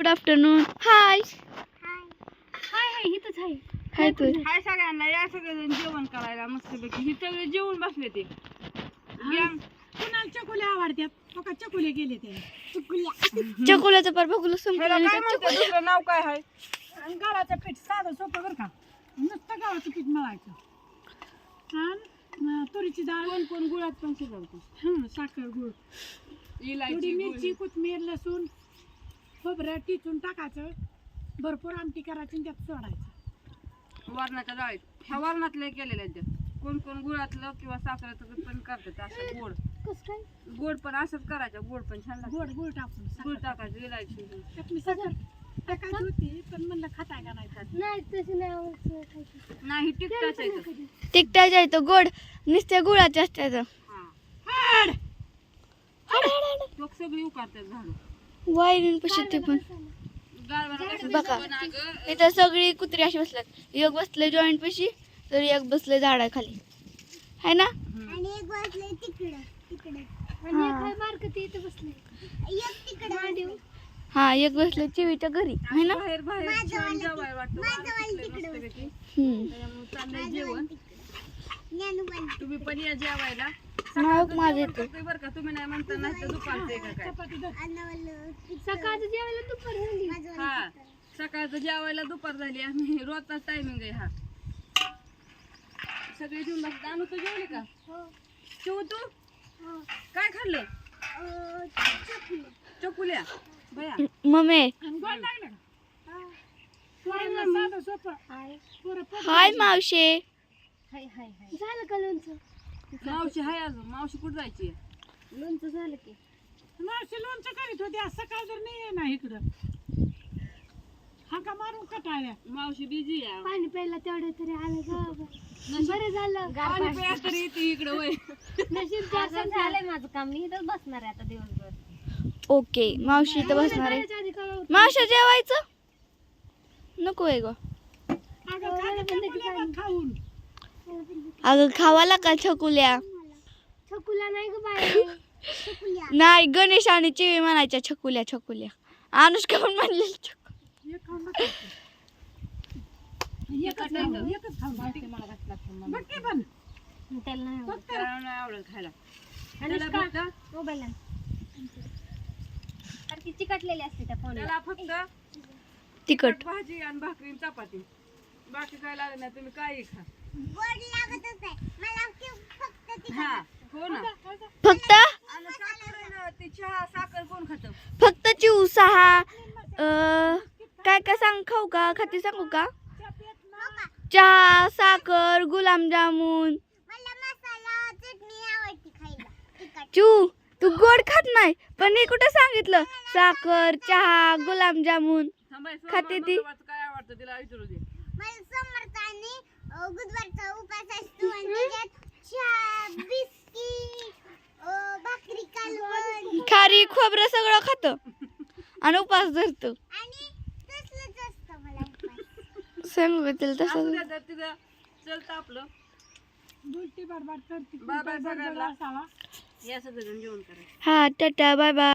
Good afternoon hi हाय हाय इथंच आहे. हाय तू. हाय सगळ्यांना. या सगळेजण जेवण करायला मस्तपैकी. ही सगळे जेवण बसले ते. गॅंग कुणाला चकोल्या आवडतात बघा चकोले गेले ते चकोल्याचं पर बघूला ह्याला काय दुसरं नाव काय आहे? आणि गव्हाचं पीठ साधं सोपं बरं का? नुसतं गव्हाचं पीठ मळायचं. आणि तुरीची डाळ. कोण कोण? गुळात पण शिजवतो. हं, साखर गुळ. थोडी इलायची मिरची कोथमीर लसूण. खोबरं टिचून टाकायचं. भरपूर आमटी करायची आणि त्यात सोडायचं. वरणाच्या डाळीत. ह्या वरणातले केलेले आहेत त्या. कोण कोण गुळातलं किंवा साखरेचं पण करतात असं गोड. कसं काय? गोड पण असंच करायचं गोड पण छान लागतं. गोड गुळ टाकून गुळ साखर. टाकायचं इलायची त्यात मी साखर टाकायची होती पण म्हणलं खाताय का नाही खात? नाही तसं नाही आवडत नाही टिकटाच आहे तो. तिकटाच्या येतो गोड. नुसत्या गुळाच्या असत्याचं हा. लोक सगळी उकारतात झाडू. वायरिंग पशी ते पण. बघा. इथं सगळी कुत्री अशी बसल्यात. एक बसले जॉईंट पशी तर एक बसले झाडाखाली. है ना? हम्म. आणि एक बसले तिकडं तिकडे. हा. एक बसले. हा चिवीच्या घरी. है ना? तुम्ही पण या जेवायला. माझं येतं बरं का? तुम्ही नाही म्हणता नाही तर दुपारचं आहे का सकाळचं जेवायला दुपार झाली. हा. सकाळचं जेवायला दुपार झाली. आम्ही रोजचा टायमिंग आहे हा. सगळे जेवण बसतात. आणू तू जेवली का? हो. शिव तू? हो. काय खाल्लं? अं, चकली. चकुल्या? बया. मम्मी. हा. हाय मावशे. हाय हाय हाय. झालं का लोणचं? मावशी हाय अजून. मावशी कुठं जायची? लोणचं झालं की. मावशी लोणचं करीत होती. आज सकाळ जर नाही आहे ना इकडं. हाका मारून कटाळ्या. मावशी बिझी आहे. पाणी प्यायला तेवढं तरी आलं ग बरं झालं. पाणी तरी येते इकडं वय. नशीब झालंय माझं काम. मी इथंच बसणार आहे आता दिवसभर. ओके मावशी इथं बसणार आहे. जायच्या आधी कळव. मावशा जेवायचं? नको आहे ग. अगं खाली चकोल्या बघ खाऊन. अगं खावाला का छकुल्या छकुला नाही ग बाय छकुल्या नाही गणेश आणि चिवी म्हणायच्या छकुल्या छकुल्या अनुष्का पण म्हणलेली छकु- एक खाऊन बघ. एकच खाऊन, एकच खाऊन बघ. मला कसं लागतं बघ की पण त्याला नाही आवडत. त्याला नाही आवडत खायला अनुष्का, त्याला फक्त मोबाईल आण. अरे ती चिकटलेली असते त्या फोनला त्याला फक्त तिखट भाजी आणि भाकरी आणि चपाती बाकी काय नाही तुम्ही काही खा गोड लागतच नाही. मला फक्त हा हो ना. फक्त? आणि साखर आहे ना, ते चहा साखर कोण खातं? फक्त चिव सहा अं, काय काय सांग खाऊ का? खाते सांगू का? चहा साखर गुलाबजामुन मला मसाला चटणी आवडते खायला. तिखट. चू तू गोड खात नाही पण हे कुठं सांगितलं? साखर चहा गुलाबजामुन खाते ती? काय आवडतं तिला विचारू दे. मला समर्थ आणि अ, बुधवारचा उपास असतो आणि त्याच्यात चहा बिस्किट भाकरी कालवण. खारी खोबरं सगळं खातं. आणि उपास धरतो. आणि तसलंच असतं मला उपास. तसं. तर तिथं चलतं आपलं. बडबड करते बाय बाय सगळ्यांना. असावा. या सगळेजण जेवण करायचं हा टाटा बाय बाय.